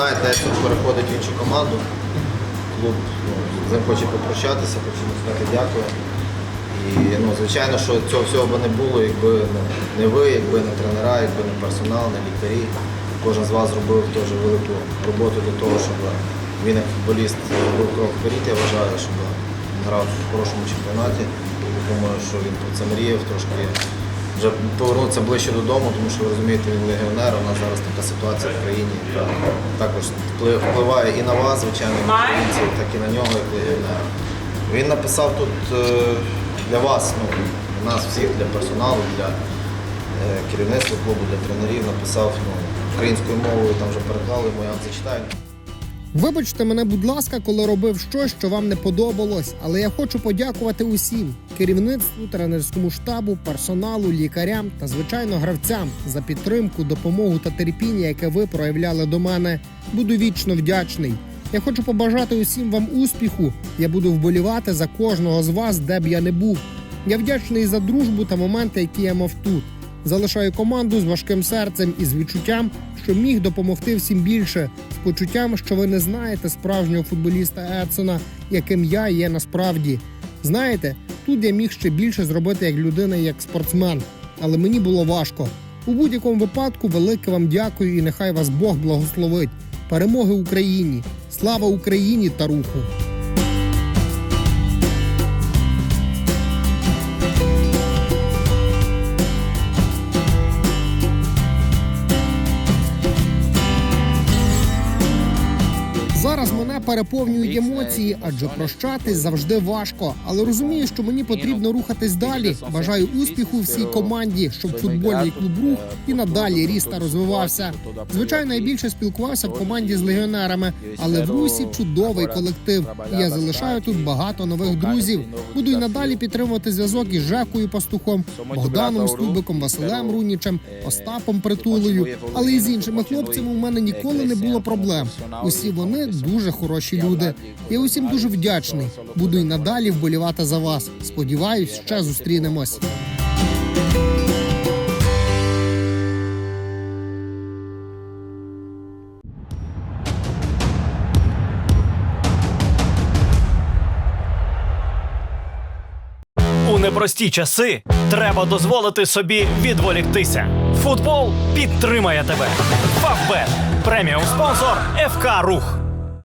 знаєте, Едсон переходить в іншу команду. Клуб ну, з попрощатися, хоче сказати дякую. І ну, звичайно, що цього всього би не було, якби ну, не ви, якби не тренера, якби не персонал, не лікарі. Кожен з вас зробив теж велику роботу для того, щоб він як футболіст зробив крок вперед, я вважаю, щоб грав в хорошому чемпіонаті. Думаю, що він про це мріяв трошки вже повернутися ближче додому, тому що ви розумієте, він легіонер, у нас зараз така ситуація в країні, яка також впливає і на вас, звичайно, українців, так і на нього, як легіонера. Він написав тут е, для вас, ну, для нас всіх, для персоналу, для е, керівництва клубу, для тренерів, написав ну, українською мовою, там вже переклали, йому, я вам зачитаю. Вибачте мене, будь ласка, коли робив щось, що вам не подобалось, але я хочу подякувати усім керівництву, тренерському штабу, персоналу, лікарям та звичайно гравцям за підтримку, допомогу та терпіння, яке ви проявляли до мене. Буду вічно вдячний. Я хочу побажати усім вам успіху. Я буду вболівати за кожного з вас, де б я не був. Я вдячний за дружбу та моменти, які я мав тут. Залишаю команду з важким серцем і з відчуттям, що міг допомогти всім більше, з почуттям, що ви не знаєте справжнього футболіста Едсона, яким я є насправді. Знаєте, тут я міг ще більше зробити як людина, як спортсмен, але мені було важко. У будь-якому випадку велике вам дякую і нехай вас Бог благословить. Перемоги Україні! Слава Україні та руху! Зараз мене переповнюють емоції, адже прощатись завжди важко. Але розумію, що мені потрібно рухатись далі. Бажаю успіху всій команді, щоб футбольний клуб рух і надалі ріс та розвивався. Звичайно, я більше спілкувався в команді з легіонерами, але в русі чудовий колектив. Я залишаю тут багато нових друзів. Буду й надалі підтримувати зв'язок із Жекою Пастухом, Богданом Слубиком, Василем Рунічем, Остапом Притулею. Але і з іншими хлопцями у мене ніколи не було проблем. Усі вони дуже хороші люди. Я усім дуже вдячний. Буду й надалі вболівати за вас. Сподіваюсь, ще зустрінемось. У непрості часи треба дозволити собі відволіктися. Футбол підтримає тебе. Фавбет преміум спонсор ФК Рух.